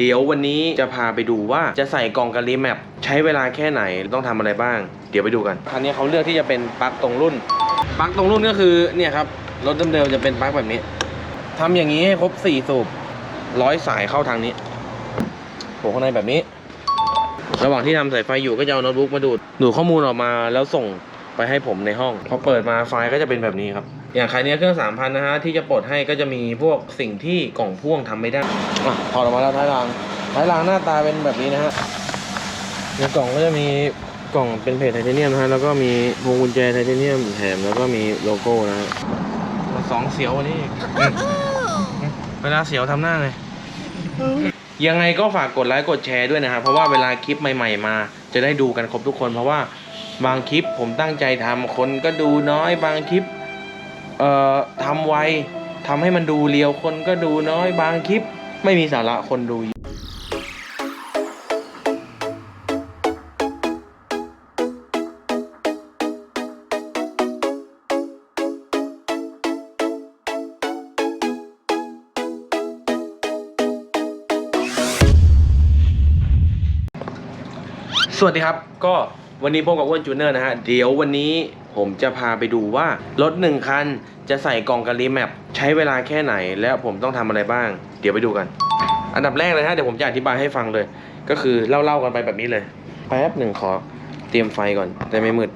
เดี๋ยววันนี้จะพาไปดูว่าจะใส่กล่องกับรีแมปใช้เวลาแค่ไหนต้องทำอะไรบ้าง เดี๋ยวไปดูกันคันนี้เขาเลือกที่จะเป็นปลั๊กตรงรุ่นปลั๊กตรงรุ่นก็คือเนี่ยครับรถเดิมๆจะเป็นปลั๊กแบบนี้ทำอย่างนี้ให้ครบ4สูบร้อยสายเข้าทางนี้โผล่ข้างในแบบนี้ ระหว่างที่ทำสายไฟอยู่ก็จะเอาโน้ตบุ๊กมาดูดดูดข้อมูลออกมาแล้วส่งไปให้ผมในห้องพอเปิดมาไฟล์ก็จะเป็นแบบนี้ครับ อย่างใครเนี้ยเครื่องสามพันนะฮะที่จะปลดให้ก็จะมีพวกสิ่งที่กล่องพ่วงทำไม่ได้อะถอดออกมาแล้วท้ายรางท้ายรางหน้าตาเป็นแบบนี้นะฮะในกล่องก็จะมีกล่องเป็นเพจไทเทเนียมนะฮะแล้วก็มีพวงกุญแจไทเทเนียมแถมแล้วก็มีโลโก้นะฮะสองเสียววันนี้อีกอืมอืมเวลาเสียวทำหน้าไงยังไงก็ฝากกดไลค์กดแชร์ด้วยนะครับเพราะว่าเวลาคลิปใหม่ ๆ มา จะได้ดูกันครบทุกคน เพราะว่าบางคลิปผมตั้งใจทำคนก็ดูน้อยบางคลิป เอ่อทำไวทำให้มันดูเรียวคนก็ดูน้อยบางคลิป ไม่มีสาระคนดูสวัสดีครับ ก็วันนี้พบกับอ้วนจูเนอร์นะฮะ เดี๋ยววันนี้ ผมจะพาไปดูว่ารถหนึ่งคันจะใส่กล่องกับรีแมปใช้เวลาแค่ไหน แล้วผมต้องทำอะไรบ้าง เดี๋ยวไปดูกัน อันดับแรกเลยฮะเดี๋ยวผมจะอธิบายให้ฟังเลย ก็คือเล่าๆกันไปแบบนี้เลยแป๊บหนึ่งขอเตรียมไฟก่อนแต่ไม่มืด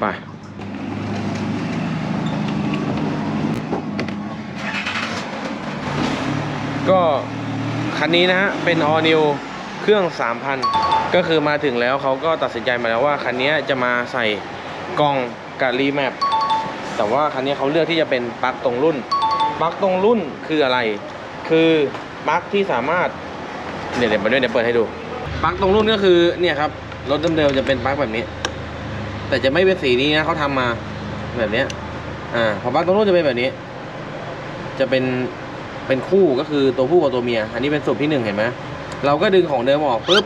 ไปก็คันนี้นะฮะเป็น all new เครื่อง 3,000 ก็คือมาถึงแล้วเขาก็ตัดสินใจมาแล้วว่าคันนี้จะมาใส่กล่องกับรีแมปแต่ว่าคันนี้เขาเลือกที่จะเป็นปลั๊กตรงรุ่นปลั๊กตรงรุ่นคืออะไร คือปลั๊กที่สามารถเดี๋ยวเดี๋ยวมาด้วยเดี๋ยวเปิดให้ดูปลั๊กตรงรุ่นก็คือเนี่ยครับรถเดิมๆจะเป็นปลั๊กแบบนี้ แต่จะไม่เป็นสีนี้นะเขาทำมาแบบนี้อ่าพอปลั๊กตรงรุ่นจะเป็นแบบนี้ จะเป็นเป็นคู่ก็คือตัวผู้กับตัวเมีย อันนี้เป็นสูตรที่หนึ่งเห็นไหม เราก็ดึงของเดิมออกปุ๊บ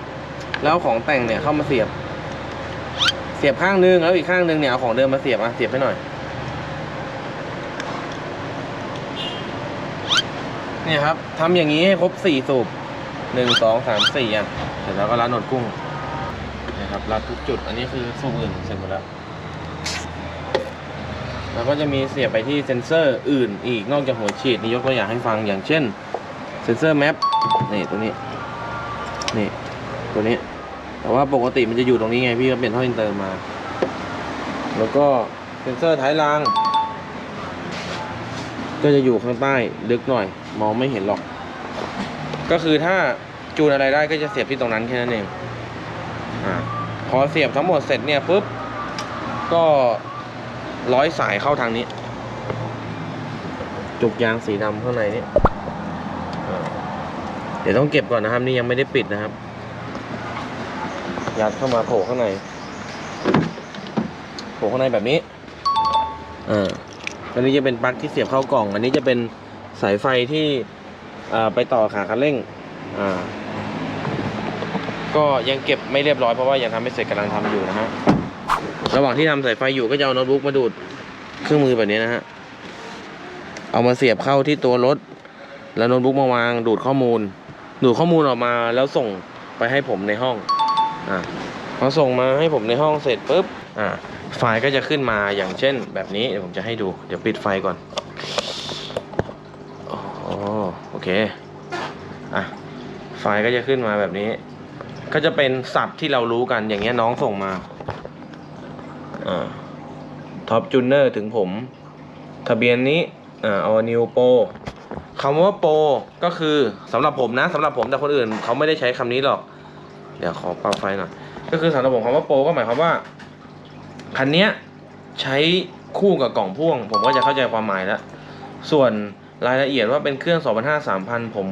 แล้วของแต่งเนี่ยเข้ามาเสียบ เสียบข้างนึงแล้วอีกข้างนึงเนี่ยเอาของเดิมมาเสียบอะเสียบให้หน่อยเนี่ยครับทำอย่างนี้ให้ครบสี่สูบหนึ่งสองสามสี่อะเสร็จแล้วก็รัดหนวดกุ้งนะครับรัดทุกจุด อันนี้คือสูบอื่นเสร็จหมดแล้วแล้วก็จะมีเสียบไปที่เซ็นเซอร์อื่นอีกนอกจากหัวฉีดนี่ยกตัวอย่างให้ฟังอย่างเช่น เซ็นเซอร์แมปนี่ตัวนี้ นี่ ตัวนี้ แต่ว่าปกติมันจะอยู่ตรงนี้ไงพี่ก็เปลี่ยนท่ออินเตอร์มา แล้วก็เซนเซอร์ท้ายราง ก็จะอยู่ข้างใต้ลึกหน่อย มองไม่เห็นหรอก ก็คือถ้าจูนอะไรได้ก็จะเสียบที่ตรงนั้นแค่นั้นเองอ่าพอเสียบทั้งหมดเสร็จเนี่ยปุ๊บก็ร้อยสายเข้าทางนี้ จุกยางสีดำข้างในนี่อ่า เดี๋ยวต้องเก็บก่อนนะครับ นี่ยังไม่ได้ปิดนะครับ ยัดเข้ามาโผล่ข้างในโผล่ข้างในแบบนี้อ่าอันนี้จะเป็นปลั๊กที่เสียบเข้ากล่อง อันนี้จะเป็นสายไฟที่อ่าไปต่อขาคันเร่ง อ่า ก็ยังเก็บไม่เรียบร้อยเพราะว่ายังทำไม่เสร็จกำลังทำอยู่นะฮะ ระหว่างที่ทำสายไฟอยู่ก็จะเอาโน้ตบุ๊กมาดูดเครื่องมือแบบนี้นะฮะ เอามาเสียบเข้าที่ตัวรถ แล้วโน้ตบุ๊กมาวางดูดข้อมูล ดูข้อมูลออกมาแล้วส่งไปให้ผมในห้องอ่าพอส่งมาให้ผมในห้องเสร็จปุ๊บอ่าไฟล์ก็จะขึ้นมาอย่างเช่น แบบนี้เดี๋ยวผมจะให้ดูเดี๋ยวปิดไฟก่อนอ๋อโอเคอะไฟล์ก็จะขึ้นมาแบบนี้ ก็จะเป็นศัพท์ที่เรารู้กันอย่างเงี้ยน้องส่งมาท็อปจูเนอร์ถึงผม ทะเบียนนี้อ่าออนิวโป คำว่าโปรก็คือสำหรับผมนะสำหรับผมแต่คนอื่นเขาไม่ได้ใช้คำนี้หรอก เดี๋ยวขอปรับไฟหน่อยก็คือสำหรับผมคำว่าโปรก็หมายความว่าคันเนี้ยใช้คู่กับกล่องพ่วง ผมก็จะเข้าใจความหมายแล้ว ส่วนรายละเอียดว่าเป็นเครื่อง 2,500 3,000 ผม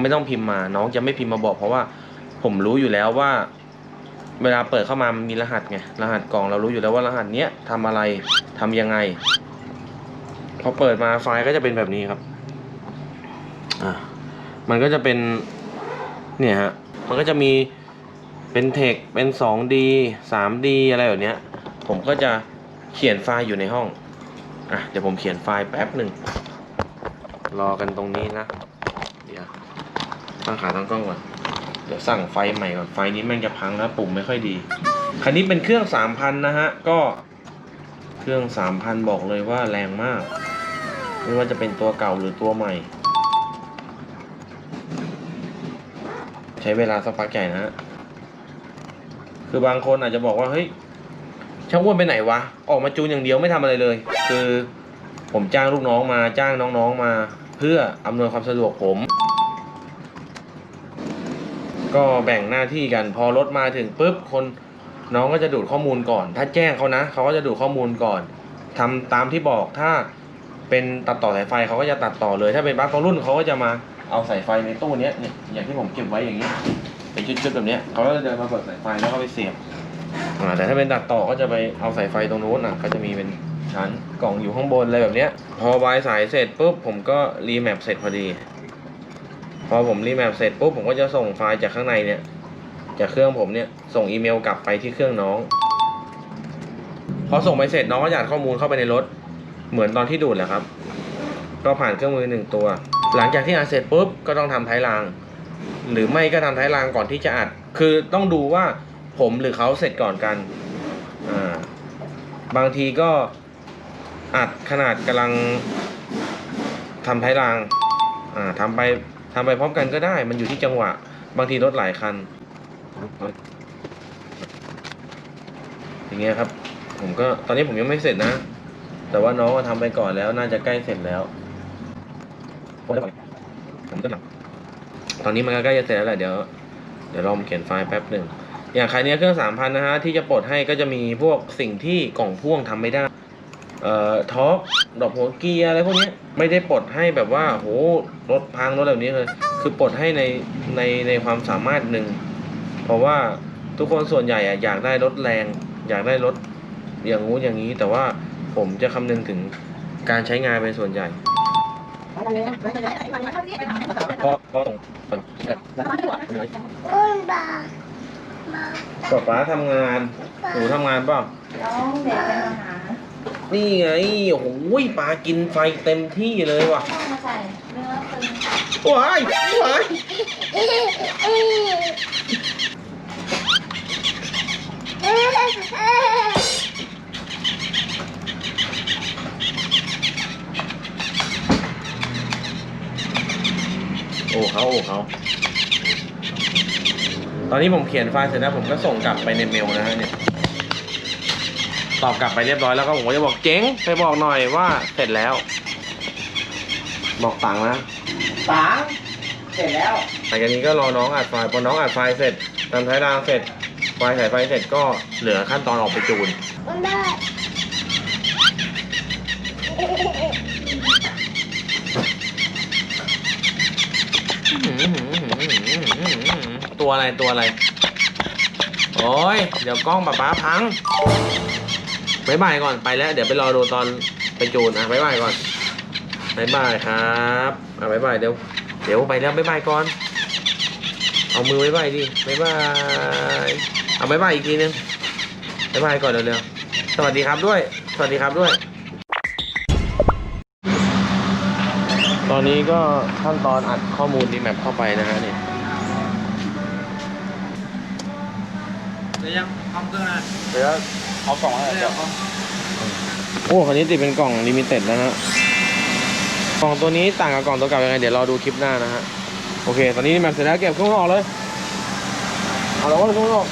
ไม่ต้องพิมพ์มา น้องจะไม่พิมพ์มาบอกเพราะว่าผมรู้อยู่แล้วว่า เวลาเปิดเข้ามามันมีรหัสไง รหัสกล่องเรารู้อยู่แล้วว่ารหัสเนี้ยทำอะไรทำยังไง พอเปิดมาไฟล์ก็จะเป็นแบบนี้ครับ อ่ามันก็จะเป็นเนี่ยฮะมันก็จะมีเป็นเทคเป็น 2D 3D อะไรแบบเนี้ย ผมก็จะเขียนไฟล์อยู่ในห้องอะเดี๋ยวผมเขียนไฟล์แป๊บหนึ่งรอกันตรงนี้นะ เดี๋ยวตั้งขาตั้งกล้องก่อนเดี๋ยวสั่งไฟใหม่ก่อนไฟนี้แม่งจะพังแล้วปุ่มไม่ค่อยดี คันนี้เป็นเครื่องสามพันะฮะ ก็เครื่องสามพันบอกเลยว่าแรงมาก ไม่ว่าจะเป็นตัวเก่าหรือตัวใหม่ ใช้เวลาสักพักใหญ่นะฮะคือบางคนอาจจะบอกว่าเฮ้ยช่างอ้วนไปไหนวะ ออกมาจูนอย่างเดียวไม่ทำอะไรเลย คือผมจ้างลูกน้องมาจ้างน้องๆมา เพื่ออำนวยความสะดวกผม ก็แบ่งหน้าที่กันพอรถมาถึงปุ๊บคนน้องก็จะดูดข้อมูลก่อน ถ้าแจ้งเขานะเขาก็จะดูดข้อมูลก่อนทำตามที่บอกถ้าเป็นตัดต่อสายไฟเขาก็จะตัดต่อเลย ถ้าเป็นบัคของรุ่นเขาก็จะมา เอาสายไฟในตู้เนี้ยเนี่ยอย่างที่ผมเก็บไว้อย่างเงี้เป็นชุดๆแบบเนี้ยเขาก็จะเดินมาเปิดสายไฟแล้วก็ไปเสียบอ่าแต่ถ้าเป็นตัดต่อก็จะไปเอาสายไฟตรงนู้นอะก็จะมีเป็นชั้นกล่องอยู่ข้างบนอะไรแบบเนี้ย พอวายสายเสร็จปุ๊บผมก็รีแมปเสร็จพอดี พอผมรีแมปเสร็จปุ๊บผมก็จะส่งไฟล์จากข้างในเนี่ยจากเครื่องผมเนี่ยส่งอีเมลกลับไปที่เครื่องน้อง พอส่งไปเสร็จน้องก็หยาดข้อมูลเข้าไปในรถ เหมือนตอนที่ดูดแหละครับ ก็ผ่านเครื่องมือหนึ่งตัว หลังจากที่อัดเสร็จปุ๊บก็ต้องทำท้ายราง หรือไม่ก็ทำท้ายรางก่อนที่จะอัด คือต้องดูว่าผมหรือเขาเสร็จก่อนกันอ่าบางทีก็อัดขนาดกำลังทำท้ายรางอ่าทำไปทำไปพร้อมกันก็ได้ มันอยู่ที่จังหวะ บางทีรถหลายคัน อย่างเงี้ยครับ ผมก็ตอนนี้ผมยังไม่เสร็จนะ แต่ว่าน้องก็ทำไปก่อนแล้วน่าจะใกล้เสร็จแล้ว ผมก็หลับตอนนี้มันก็ใกล้จะเสร็จแล้วแหละเดี๋ยวเดี๋ยวลองเขียนไฟล์แป๊บหนึ่งอย่างใคันนี้ยเครื่องสามพันนะฮะที่จะปลดให้ก็จะมีพวกสิ่งที่กล่องพ่วงทำไม่ได้ เอ่อท็อปดอกหัวเกียร์อะไรพวกนี้ไม่ได้ปลดให้แบบว่าโหรถพังรถแบบนี้เลย คือปลดให้ในในในความสามารถหนึ่งเพราะว่าทุกคนส่วนใหญ่อะอยากได้รถแรง อยากได้รถอย่างงู้นอย่างนี้ แต่ว่าผมจะคำนึงถึงการใช้งานเป็นส่วนใหญ่ เพราะเพราะตรงตรงอุ้มบาบาป๊าป๊าทำงาน หนูทำงานเปล่าน้องเด็กเป็นอาหารนี่ไง โอ้โหปลากินไฟเต็มที่เลยว่ะต้องมาใส่เนื้อเป็นว้ายว้าย โอ้เขาโอ้เขาตอนนี้ผมเขียนไฟล์เสร็จแล้วผมก็ส่งกลับไปในเมลนะฮะเนี่ย ตอบกลับไปเรียบร้อยแล้วก็ผมก็จะบอกเจ๊งไปบอกหน่อยว่าเสร็จแล้ว บอกตังค์นะปังเสร็จแล้ว หลังจากนี้ก็รอน้องอัดไฟล์พอน้องอัดไฟล์เสร็จทำท้ายรางเสร็จ ไฟล์สายไฟเสร็จก็เหลือขั้นตอนออกไปจูนอุ้มได้ ตัวอะไรตัวอะไร โอ้ย เดี๋ยวกล้องป๊าป๊าพังบายบายก่อนไปแล้ว เดี๋ยวไปรอดูตอนไปจูนอะบายบายก่อนบายบายครับอะบายบายเดี๋ยวเดี๋ยวไปแล้วบายบายก่อน เอามือบายบายดิบายบายเอาบายบายอีกทีนึงบายบายก่อนเร็วๆสวัสดีครับด้วย สวัสดีครับด้วย อนนี้ก็ขั้นตอนอัดข้อมูลดีแมปเข้าไปนะฮะเนี่ยเดี๋ยวยังพร้อมเครื่องนะเดี๋ยวเอากล่องอะไร Dạ, เดี๋ยวเอาโอ้คันนี้ติดเป็นกล่องลิมิเต็ดแล้วฮะกล่องตัวนี้ต่างกับกล่องตัวเก่ายังไง เดี๋ยวรอดูคลิปหน้านะฮะ โอเค ตอนนี้แมปเสร็จแล้วเก็บเครื่องออกเลย เอาแล้วก็เครื่องออก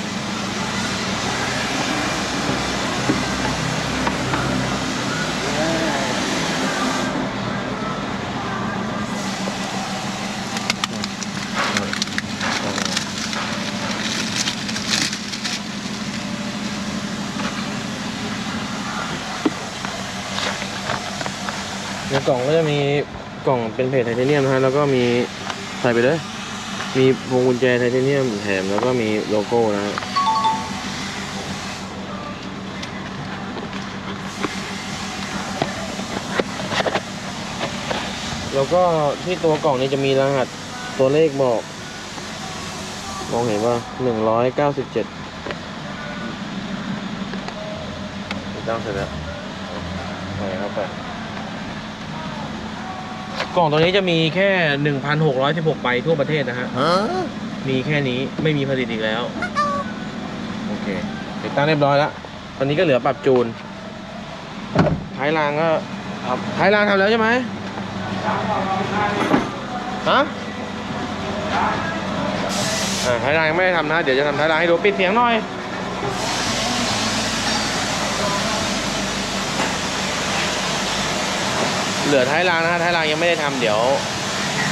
ล่องก็จะมีกล่องเป็นเพจไทเทเนียมนะฮะแล้วก็มีใส่ไปเลยมีพวงกุญแจไทเทเนียมแถมแล้วก็มีโลโก้นะฮะแล้วก็ที่ตัวกล่องนี้จะมีรหัสตัวเลขบอก มองเห็นว่าหนึ่งร้อยเก้าสิบเจ็ดติดตั้งเสร็จแล้วใส่เข้าไป กล่องตัวนี้จะมีแค่ 1,616ใบทั่วประเทศนะฮะ มีแค่นี้ไม่มีผลิตอีกแล้ว โอเค ติดตั้งเรียบร้อยแล้ว ตอนนี้ก็เหลือปรับจูน ท้ายรางก็ครับท้ายรางทำแล้วใช่ไหมฮะอ่าท้ายรางยังไม่ได้ทำนะ เดี๋ยวจะทำท้ายรางให้ดู ปิดเสียงหน่อย เหลือท้ายรางนะฮะท้ายรางยังไม่ได้ทำเดี๋ยว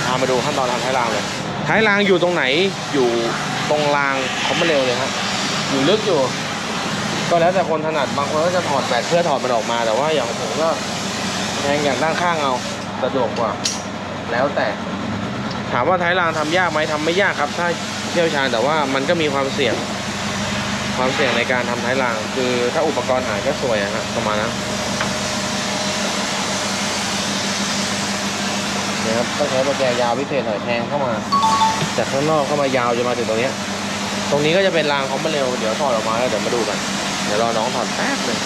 พามาดูขั้นตอนทำท้ายรางเลย ท้ายรางอยู่ตรงไหนอยู่ตรงรางคอมมาเร็วเลยฮะอยู่ลึกอยู่ ก็แล้วแต่คนถนัดบางคนก็จะถอดแบตเพื่อถอดมันออกมาแต่ว่าอย่างผมก็แทงอย่างด้านข้างเอาสะดวกกว่า แล้วแต่ ถามว่าท้ายรางทำยากไหมทำไม่ยากครับ ถ้าเชี่ยวชาญแต่ว่ามันก็มีความเสี่ยง ความเสี่ยงในการทำท้ายราง คือถ้าอุปกรณ์หายก็สวยอะฮะประมาณนั้น นี่ยครับต้องใช้ปรแกยาวพิเศษหน่อยแทงเข้ามา จากข้างนอกเข้ามายาวจนมาถึงตรงนี้ ตรงนี้ก็จะเป็นรางคอมมาเร็วเดี๋ยวถอดออกมาแล้วเดี๋ยวมาดูกัน เดี๋ยวรอน้องถอดแป๊บหนึง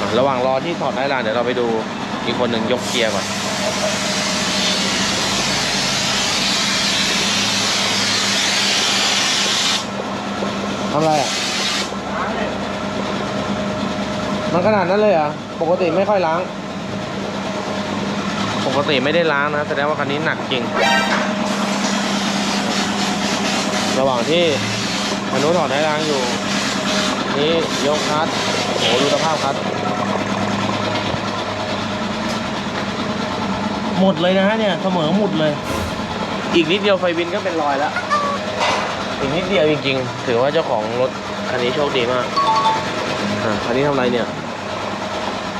อะระหว่างรอที่ถอดได้รางเดี๋ยวเราไปดูอีกคนหนึ่งยกเกียร์ก่อนทำอะไรอะมันขนาดนั้นเลยเหรอะ ปกติไม่ค่อยล้าง ปกติไม่ได้ล้างนะแสดงว่าคันนี้หนักจริง ระหว่างที่มนุษย์ถอดให้ล้างอยู่ นี่ยกคัดโอ้โหดูสภาพคัดหมดเลยนะฮะเนี่ยเสมอหมดเลย อีกนิดเดียวไฟวินก็เป็นรอยแล้ว อีกนิดเดียวจริงๆ ถือว่าเจ้าของรถคันนี้โชคดีมากอ่าคันนี้ทำอะไรเนี่ย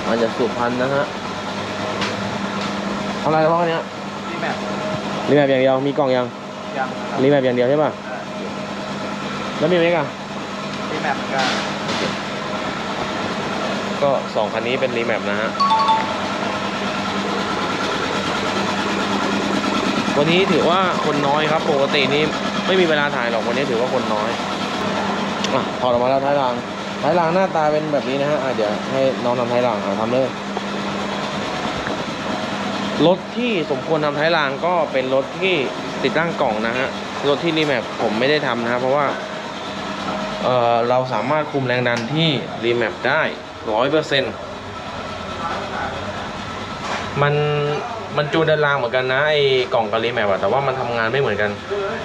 มันจะสุพรรณนะฮะ ทำอะไรเพราะคันเนี้ยนี่แบบรีแมปอย่างเดียวมีกล่องยังยังนะครับรีแมปอย่างเดียวใช่ป่ะแล้วมีไหมกันนี่แบบก็ก็สองคันนี้เป็นรีแมปนะฮะวันนี้ถือว่าคนน้อยครับปกตินี้ไม่มีเวลาถ่ายหรอกวันนี้ถือว่าคนน้อยอะถอดออกมาแล้วท้ายรางท้ายรางหน้าตาเป็นแบบนี้นะฮะอะเดี๋ยวให้น้องทำท้ายรางอะทำเลย รถที่สมควรทำท้ายรางก็เป็นรถที่ติดตั้งกล่องนะฮะ รถที่รีแมปผมไม่ได้ทำนะฮะเพราะว่าเออเราสามารถคุมแรงดันที่รีแมปได้ร้อยเปอร์เซ็นต์มันมันจูนดันรางเหมือนกันนะไอ้กล่องกับรีแมปอะแต่ว่ามันทำงานไม่เหมือนกัน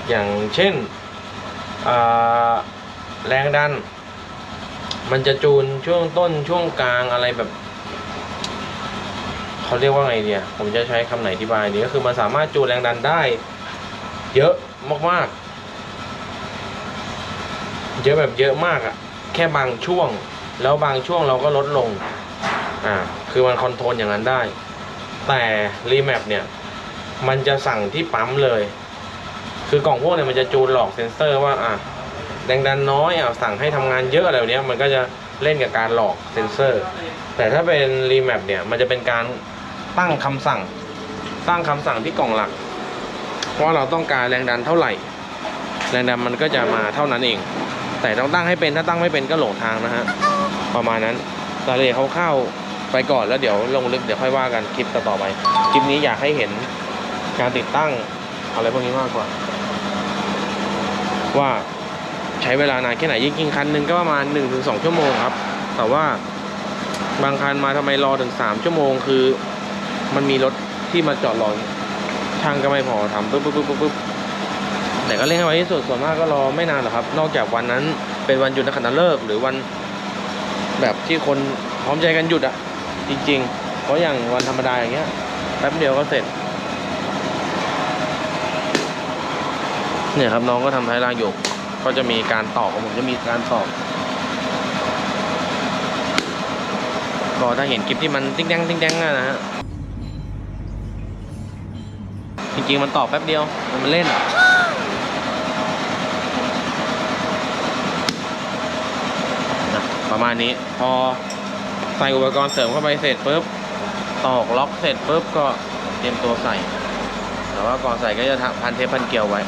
อย่างเช่นแรงดัน มันจะจูนช่วงต้นช่วงกลางอะไรแบบ เขาเรียกว่าไงเนี่ย ผมจะใช้คำไหนอธิบายดีก็คือมันสามารถจูนแรงดันได้ เยอะมากๆ เยอะแบบเยอะมากอะแค่บางช่วง แล้วบางช่วงเราก็ลดลง อ่า คือมันคอนโทรลอย่างนั้นได้ แต่รีแมปเนี่ย มันจะสั่งที่ปั๊มเลย คือกล่องพวกเนี่ยมันจะจูนหลอกเซ็นเซอร์ว่า อะแรงดันน้อยอะสั่งให้ทำงานเยอะอะไรแบบเนี้ยมันก็จะเล่นกับการหลอกเซ็นเซอร์ แต่ถ้าเป็นรีแมปเนี่ย มันจะเป็นการ ตั้งคำสั่ง ตั้งคำสั่งที่กล่องหลักว่าเราต้องการแรงดันเท่าไหร่ แรงดันมันก็จะมาเท่านั้นเอง แต่ต้องตั้งให้เป็นถ้าตั้งไม่เป็นก็หลงทางนะฮะประมาณนั้นรายละเอียดคร่าๆไปก่อนแล้วเดี๋ยวลงลึกเดี๋ยวค่อยว่ากันคลิปต่อๆไปคลิปนี้อยากให้เห็นการติดตั้งอะไรพวกนี้มากกว่า ว่าใช้เวลานานแค่ไหนยิ่งๆคันหนึ่งก็ประมาณ1-2ชั่วโมงครับ แต่ว่าบางคันมาทำไมรอถึง3ชั่วโมงคือ มันมีรถที่มาจอดรอช่างก็ไม่พอทำปุ๊บปุ๊บปุ๊บปุ๊บแต่ก็เร่งให้ไวที่สุดส่วนมากก็รอไม่นานหรอกครับ นอกจากวันนั้นเป็นวันหยุดนักขัตฤกษ์หรือวันแบบที่คนพร้อมใจกันหยุดอะจริง ๆ เพราะอย่างวันธรรมดาอย่างเงี้ยแป๊บเดียวก็เสร็จ เนี่ยครับน้องก็ทำท้ายรางอยู่ก็จะมีการตอกของผมจะมีการตอกก็ถ้าเห็นคลิปที่มันติ๊งแดงติ๊งแดงนะฮะ จริงๆ มันตอกแป๊บเดียว มันเล่นนะประมาณนี้พอใส่อุปกรณ์เสริมเข้าไปเสร็จปุ๊บตอกล็อกเสร็จปุ๊บก็เตรียมตัวใส่ แต่ว่าก่อนใส่ก็จะทพันเทปพันเกลียวไว้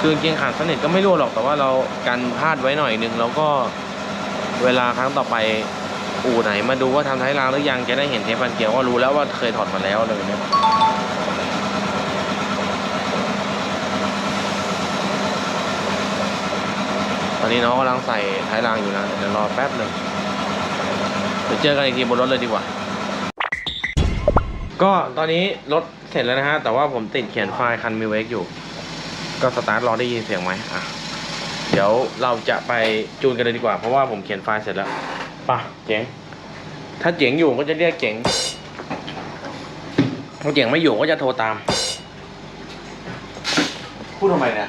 คือจริงขาดสนิทก็ไม่รั่วหรอกแต่ว่าเรากันพลาดไว้หน่อยนึงแล้วก็เวลาครั้งต่อไปอู่ไหนมาดูว่าทำท้ายรางหรือยังจะได้เห็นเทปพันเกียวว่ารู้แล้วว่าเคยถอดมาแล้วอะไรแบบเนี้ยตอ นนี้น้องกำลังใส่ท้ายรางอยู่นะเดี๋ยวรอแป๊บหนึ่งเดี๋ยวเจอกันอีกทีบนรถเลยดีกว่า ก็ตอนนี้รถเสร็จแล้วนะฮะ แต่ว่าผมติดเขียนไฟล์คันมิวเอ็กอยู่ ก็สตาร์ทรอได้ยินเสียงไหมอะเดี๋ยวเราจะไปจูนกันเลยดีกว่า เพราะว่าผมเขียนไฟล์เสร็จแล้วป่ะเจ๋ง ถ้าเจ๋งอยู่ก็จะเรียกเจ๋งถ้าเจ๋งไม่อยู่ก็จะโทรตาม พูดทำไมเนี่ย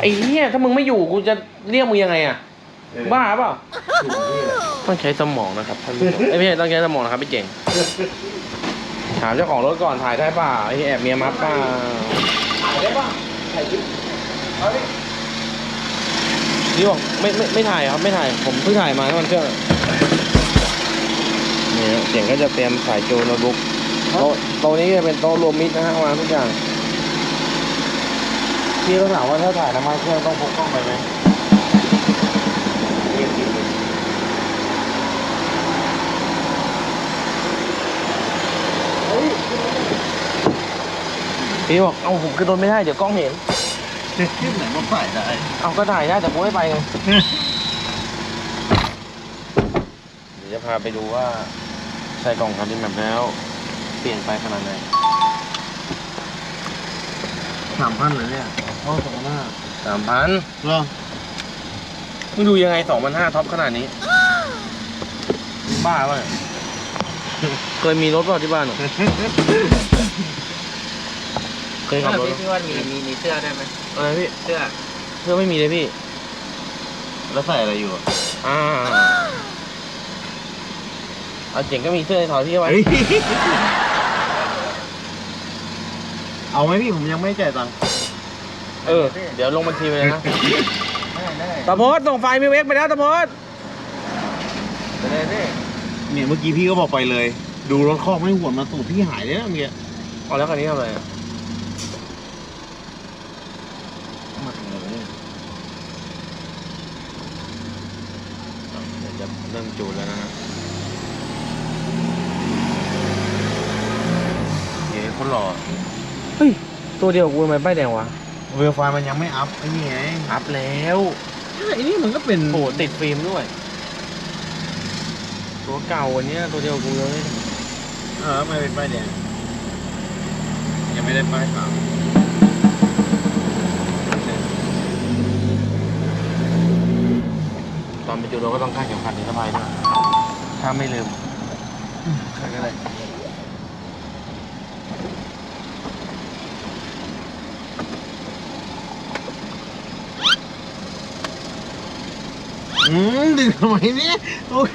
ไอ้เหี้ยถ้ามึงไม่อยู่กูจะ เรียกมึงยังไงอะบ้าเปล่าถูกที่เลยต้องใช้สมองนะครับท่านผู้ชมเอ้ยไม่ใช่ต้องใช้สมองนะครับพี่เจ๋งถามเจ้าของรถก่อนถ่ายได้เปล่าไอ้แอบเมียมาเปล่าถ่ายได้ป่ะถ่ายคลิปเอาดินี่บอกไม่ไม่ไม่ถ่ายครับไม่ถ่ายผมเพิ่งถ่ายมาน้ำมันเครื่องนี่ฮะเสียงก็จะเตรียมสายจูนโน้ตบุ๊กโต๊ะโต๊ะนี้จะเป็นโต๊ะรวมมิตรนะฮะวางทุกอย่างพี่ต้องถามว่าถ้าถ่ายน้ำมันเครื่องต้องพกกล้องไปไหม พี่บอกเอาผมขึ้นรถไม่ได้เดี๋ยวกล้องเห็นคลิปไหนมันถ่ายได้ เอาก็ถ่ายได้แต่กูไม่ไปไงเดี๋ยวจะพาไปดูว่าใส่กล่องคันนี้แบบแล้ว เปลี่ยนไปขนาดไหนสามพันเลยเนี่ยโอ้สองหน้าสามพันเหรอ มึงดูยังไงสองพันห้าท็อปขนาดนี้มึงบ้าป่ะเนี่ยเคยมีรถเปล่าที่บ้านอะเคยขับรถพี่ว่ามีมีมีเสื้อได้ไหมอะไรพี่เสื้อเพื่อไม่มีเลยพี่ แล้วใส่อะไรอยู่อะอ่าเอาเจ๋งก็มีเสื้อถอดพี่เอาไว้เอาไหมพี่ผมยังไม่จ่ายตังค์เออ เดี๋ยวลงบัญชีไปเลยนะได้ได้ ตะโพดส่งไฟล์มิวเอ็กไปแล้วตะโพดได้ได้เนี่ยเมื่อกี้พี่ก็บอกไปเลย ดูรถคอกไม่ห่วงมาสูบพี่หายเลยนะเมื่อกี้เอาแล้วคันนี้ทำอะไรอะมาทำอะไรเนี่ยเดี๋ยวจะเริ่มจูนแล้วนะฮะเย้คนหล่อเฮ้ยตัวเดียวกูทำไมป้ายแดงวะเวลไฟล์มันยังไม่อัพไอ้นี่ไง อัพแล้ว ไอ้นี่มันก็เป็นโอ้โหติดฟิล์มด้วย ตัวเก่าวันนี้ตัวเดียวกูเลยเออไม่เป็นป้ายแดงยังไม่ได้ป้ายขาวตอนไปจูนเราก็ต้องคาดเข็มขัดนิรภัยด้วยถ้าไม่ลืมใครก็ได้ อืมดึงทำไมเนี่ยโอ้ย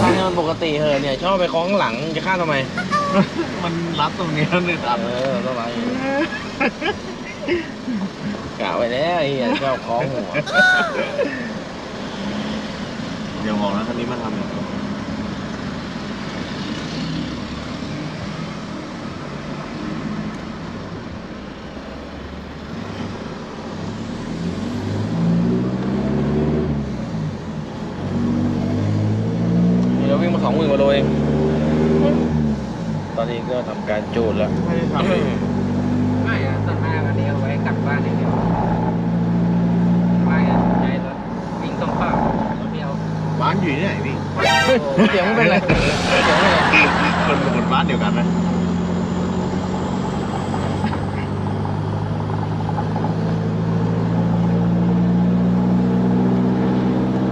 ข้างนี้มันปกติเหอะเนี่ยชอบไปคล้องหลังจะข้ามทำไมมันรัดตรงนี้เลยครับเออต้องไปกะไว้แล้วไอ้เหี้ยชอบคล้องหัว เดี๋ยวบอกนะคันนี้มาทำเนี่ย นี่เราวิ่งมา สองหมื่นกว่าโลเอง ตอนนี้ก็ทำการจูนแล้ว ไม่ได้ทำเลยไม่อะส่วนมากอันนี้เอาไว้กลับบ้านอย่างเดียวไม่อะใช้รถวิ่งต้องเปล่ารถเดียวบ้านอยู่ที่ไหนพี่เสียงมันเป็นไรเสียงมันเป็นไรคนคนบ้านเดียวกันนะ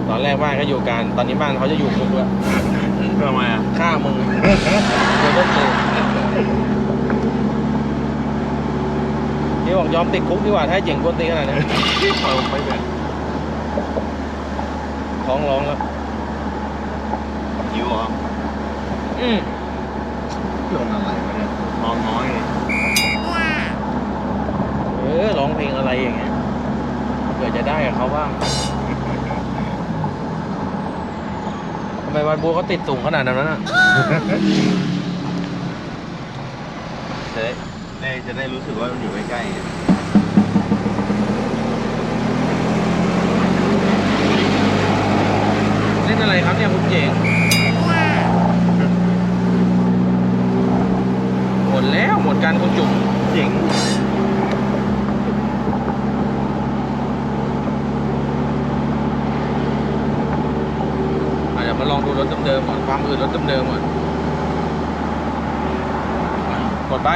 ตอนแรกบ้านก็อยู่กัน ตอนนี้บ้านเขาจะอยู่คุกแล้ว ทำไมอะฆ่ามึงโดนต้นเลยนี่บอกยอมติดคุกดีกว่าถ้าให้เจ๋งกวนตีนขนาดนี้เอาไปแบบท้องร้องแล้วหิวเหรออืมโดนอะไรวะเนี่ยนอนน้อยเลยเออร้องเพลงอะไรอย่างเงี้ยเผื่อจะได้กับเขาบ้าง ใบวันบัวก็ติดสูงขนาดนั้นน่ะจะด้จะได้รู้สึกว่ามันอยู่ใกล้เล่นอะไรครับเนี่ยคุณเจ๋งหมดแล้วหมดการคุณจุ๋มเจ๋ง ดูรถเดิมๆก่อนความอื่นรถเดิมๆก่อนกดไป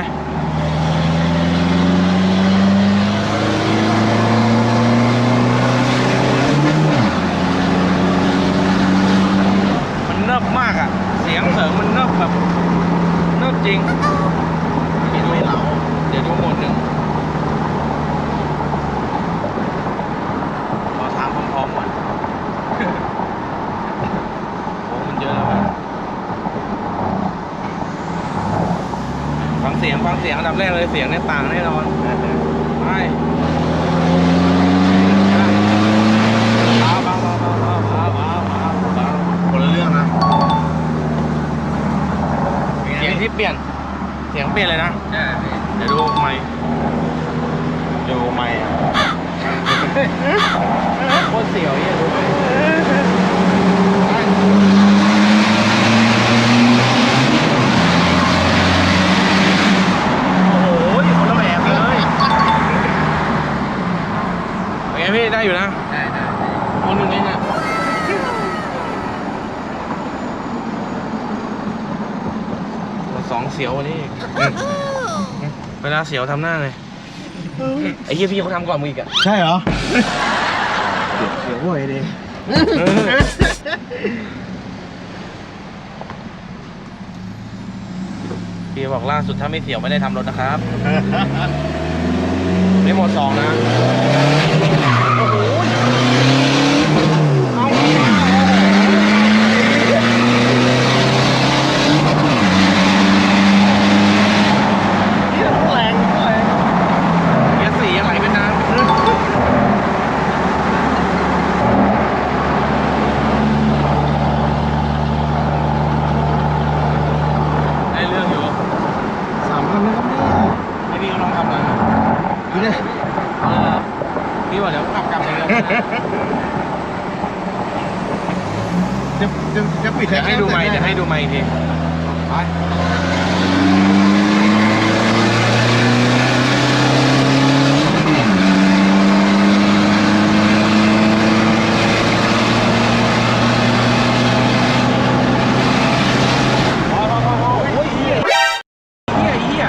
มันเนิบมากอะ่ะ เสียงเสริมมันเนิบแบบ เนิบจริง สียงอันดับแรกเลยเสียงเนี่ยต่างแน่นอนไปคนละเรื่องนะเสียงที่เปลี่ยน เสียงเปลี่ยนเลยนะใช่ ลาเสียวทำหน้าไงไอ้เหี้ยพี่เขาทำก่อนมึงอีกอะใช่เหรอ เดี๋ยวเว้ยดิพี่บอกล่าสุดถ้าไม่เสียวไม่ได้ทำรถนะครับ ไม่หมดสองนะโอ้โหเอาแรงแรงเกียร์สี่ยังไหลเป็นน้ำได้เรื่องอยู่ สามพันนะครับเนี่ย ให้พี่เขาลองทำหน่อยนะ นี่เนี่ย เออพี่บอกเดี๋ยวขับกลับเลยนะ จะจะจะปิดเดี๋ยวให้ดูไม้เดี๋ยวให้ดูไม้อีกที ไปพอพอพอพอโอ้ยเหี้ยเหี้ยเหี้ย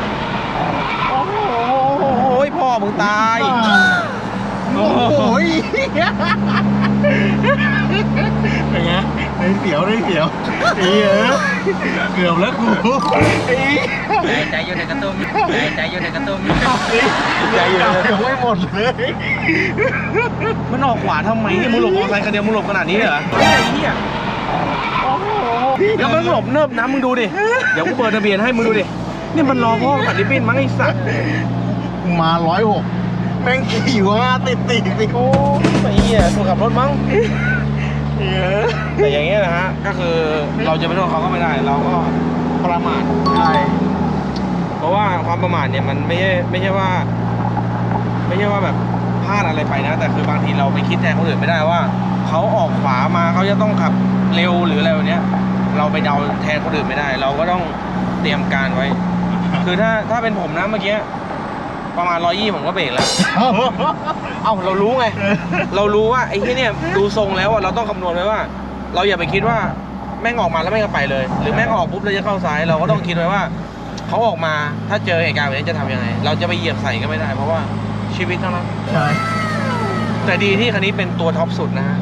โอ้โหพ่อมึงตาย โอ้โหเป็นไงได้เสียวได้เสียวไอ้เหี้ยเกือบแล้วกูไอ้เหี้ย ใจอยู่ในกระตุ้มใจอยู่ในกระตุ้ม ใจเย็นยังไม่ห มดเลยมันออกขวาทำไมเนี่ยมึงหลบมอเตอร์ไซค์คันเดียวมึงหลบขนาดนี้เลยเหรอไอ้เหี้ยแล้วมึงหลบเนิบนะมึงดูดิ เดี๋ยวกูเปิดทะเบียนให้มึงดูดิ นี่มันรอพ่อขัดดิบบิ้นมั้งไอ้สัตว์มาร้อยหกแม่งขี่ว่าติดติดติดโอ้ไอ้เหี้ยถูกขับรถมั้งเหี้ยแต่อย่างเงี้ยนะฮะ ก็คือเราจะไปโทษเขาก็ไม่ได้ เราก็ประมาท ใช่เพราะว่าความประมาทเนี่ยมันไม่ใช่ไม่ใช่ว่า ไม่ใช่ว่าแบบ พลาดอะไรไปนะ แต่คือบางทีเราไปคิดแทนคนอื่นไม่ได้ว่าเขาออกขวามาเขาจะต้องขับเร็วหรืออะไรแบบเนี้ย เราไปเดาแทนคนอื่นไม่ได้ เราก็ต้องเตรียมการไว้ คือถ้าถ้าเป็นผมนะเมื่อกี้ประมาณร้อยี่ผมก็เบรกแล้วเอ้าเรารู้ไง เรารู้ว่าไอ้ที่เนี่ยดูทรงแล้วอะเราต้องคำนวณไว้ว่า เราอย่าไปคิดว่าแม่งออกมาแล้วแม่งก็ไปเลย หรือแม่งออกปุ๊บเราจะเข้าซ้ายเราก็ต้องคิดไว้ว่าเขาออกมาถ้าเจอเหตุการณ์แบบนี้จะทำยังไง เราจะไปเหยียบใส่ก็ไม่ได้ เพราะว่า ชีวิตเท่านั้น ใช่แต่ดีที่คันนี้เป็นตัวท็อปสุดนะฮะ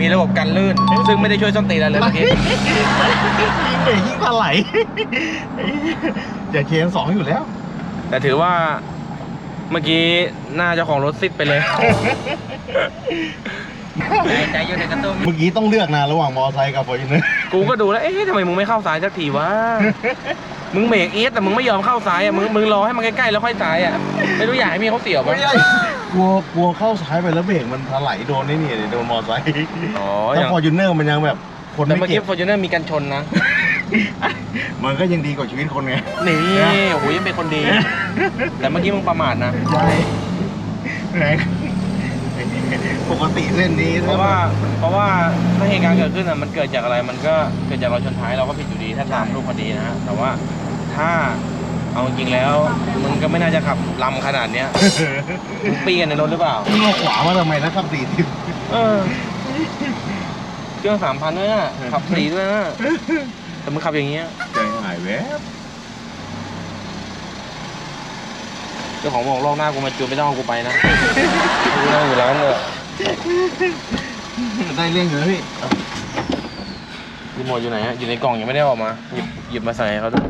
มีระบบกันลื่น ซึ่งไม่ได้ช่วยส้นตีนอะไรเลยเมื่อกี้ ยิ่งเบรกยิ่งถลายอย่าเคสองอยู่แล้ว แต่ถือว่าเมื่อกี้หน้าเจ้าของรถซิดไปเลย ใจอยู่ในกระตุ้มเมื่อกี้ต้องเลือกนะระหว่างมอไซค์กับฟอร์จูเนอร์กูก็ดูแล้ว เอ๊ะทำไมมึงไม่เข้าซ้ายสักทีวะ มึงเบรกเอียดแต่มึงไม่ยอมเข้าซ้ายอะมึงมึงรอให้มันใกล้ๆแล้วค่อยซ้ายอะไม่รู้อยากให้มีเขาเสียวไม่ปะใช่กลัวกลัวเข้าซ้ายไปแล้วเบรกมันถลายโดนไอ้นี่โดนมอไซค์อ๋ออถ้าย่างฟอร์จูเนอร์มันยังแบบ คนแต่ไม่เมื่อเก็กี้บฟอร์จูเนอร์มีกันชนนะ มันก็ยังดีกว่าชีวิตคนไงนี่โอ้โหยังเป็นคนดี แต่เมื่อกี้มึงประมาทนะ ใช่แรงปกติเส้นนี้เพราะว่าเพราะว่าถ้าเหตุการณ์เกิดขึ้นอะมันเกิดจากอะไรมันก็เกิดจากเราชนท้ายเราก็ผิดอยู่ดีถ้าตามรูปคดีนะฮะแต่ว่า ถ้าเอาจริงๆแล้ว มึงก็ไม่น่าจะขับลำขนาดเนี้ยมึงปีกันในรถหรือเปล่ามึงเอาขวามาทำไมนะครับสี่สิบเออเครื่องสามพันด้วยนะขับสีด้วยนะแต่มึงขับอย่างเงี้ยใจหายแวบเจ้าของบอกลอกหน้ากูมาจูนไม่ต้องเอากูไปนะกูนั่งอยู่ร้านเลยได้เรื่องอยู่นะพี่รีโมทอยู่ไหนฮะอยู่ในกล่องยังไม่ได้ออกมาหยิบหยิบมาใส่ให้เขาด้วย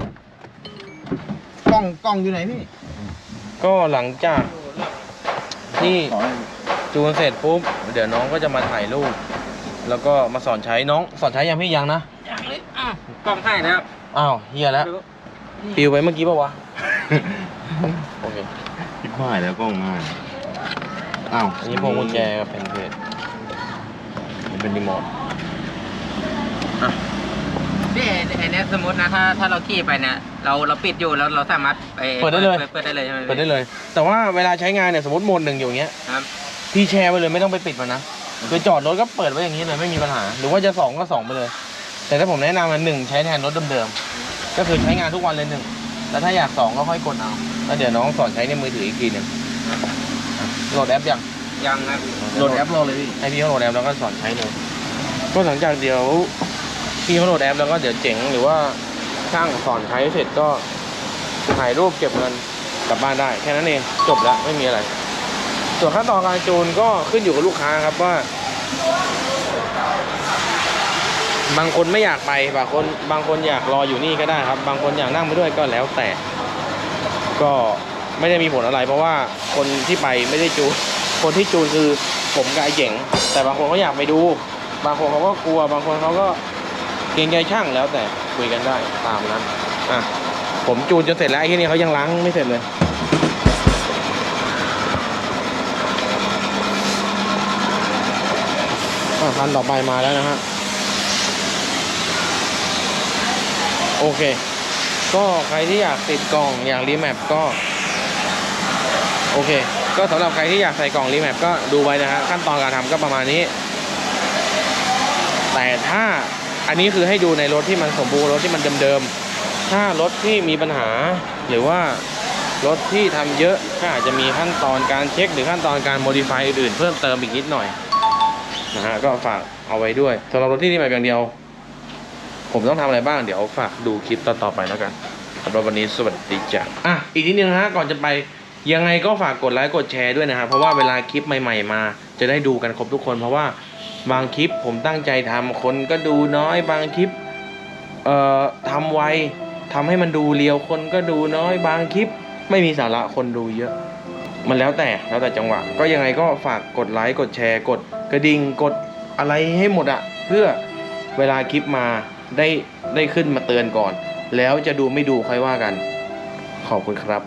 กล้องกล้องอยู่ไหนพี่ก็หลังจากที่ขอจูนเสร็จปุ๊บเดี๋ยวน้องก็จะมาถ่ายรูป แล้วก็มาสอนใช้น้องสอนใช้ยังพี่ยังนะอย่างนี้อะกล้องให้นะครับอ้าวเฮียแล้วปิวไปเมื่อกี้ปะวะโอเคคิดว่าแล้วกล้องง่ายอ้าวอันนี้พวงกุญแจกับแผ่นเพจมันเป็นรีโมท พี่ไอ้เนี่ยสมมตินะถ้าถ้าเราขี่ไปเนี่ยเราเราปิดอยู่แล้วเราสามารถไปเปิดได้เลย เปิดได้เลยใช่ไหมพี่เปิดได้เลย แต่ว่าเวลาใช้งานเนี่ยสมมติโหมดหนึ่งอยู่อย่างเงี้ยครับ พี่แชร์ไปเลยไม่ต้องไปปิดมันนะคือจอดรถก็เปิดไว้อย่างนี้เลยไม่มีปัญหา หรือว่าจะสองก็สองไปเลย แต่ถ้าผมแนะนำมันหนึ่งใช้แทนรถเดิมๆก็คือใช้งานทุกวันเลยหนึ่งแล้วถ้าอยากสองก็ค่อยกดเอาแล้วเดี๋ยวน้องสอนใช้ในมือถืออีกทีหนึ่งโหลดแอปยัง ยังครับ โหลดแอปรอเลยพี่ให้พี่เขาโหลดแอปแล้วก็สอนใช้เลย ก็หลังจากเดี๋ยว พี่เขาโหลดแอปแล้วก็เดี๋ยวเจ๋งหรือว่าช่างสอนใช้เสร็จก็ถ่ายรูปเก็บเงินกลับบ้านได้ แค่นั้นเองจบแล้วไม่มีอะไร ส่วนขั้นตอนการจูนก็ขึ้นอยู่กับลูกค้าครับว่า บางคนไม่อยากไปบางคนบางคนอยากรออยู่นี่ก็ได้ครับ บางคนอยากนั่งไปด้วยก็แล้วแต่ ก็ไม่ได้มีผลอะไร เพราะว่าคนที่ไปไม่ได้จูนคนที่จูนคือผมกับไอ้เจ๋งแต่บางคนเขาอยากไปดู บางคนเขาก็กลัว บางคนเขาก็ เกรงใจช่างแล้วแต่คุยกันได้ตามนั้นอะผมจูนจนเสร็จแล้วไอ้ที่นี่เขายังล้างไม่เสร็จเลยอะคันต่อไปมาแล้วนะฮะโอเค ก็ใครที่อยากติดกล่องอยากรีแมปก็โอเค ก็สำหรับใครที่อยากใส่กล่องรีแมปก็ดูไว้นะฮะขั้นตอนการทำก็ประมาณนี้ แต่ถ้า อันนี้คือให้ดูในรถที่มันสมบูรณ์รถที่มันเดิมๆ ถ้ารถที่มีปัญหา หรือว่ารถที่ทำเยอะก็อาจจะมีขั้นตอนการเช็ค หรือขั้นตอนการโมดิฟายอื่นๆ เพิ่มเติมอีกนิดหน่อยนะฮะก็ฝากเอาไว้ด้วยสำหรับรถที่นี่มาอย่างเดียว ผมต้องทำอะไรบ้างเดี๋ยวฝากดูคลิปต่อๆไปแล้วกันสำหรับวันนี้สวัสดีจ้ะอะอีกนิดนึงนะฮะก่อนจะไปยังไงก็ฝากกดไลค์กดแชร์ด้วยนะครับเพราะว่าเวลาคลิปใหม่ ๆ มา จะได้ดูกันครบทุกคนเพราะว่า บางคลิปผมตั้งใจทำคนก็ดูน้อย บางคลิปเอ่อทำไวทำให้มันดูเรียวคนก็ดูน้อย บางคลิป ไม่มีสาระคนดูเยอะ มันแล้วแต่แล้วแต่จังหวะ ก็ยังไงก็ฝากกดไลค์กดแชร์ กดกระดิ่งกดอะไรให้หมดอะเพื่อเวลาคลิปมาได้ได้ขึ้นมาเตือนก่อน แล้วจะดูไม่ดูค่อยว่ากัน ขอบคุณครับ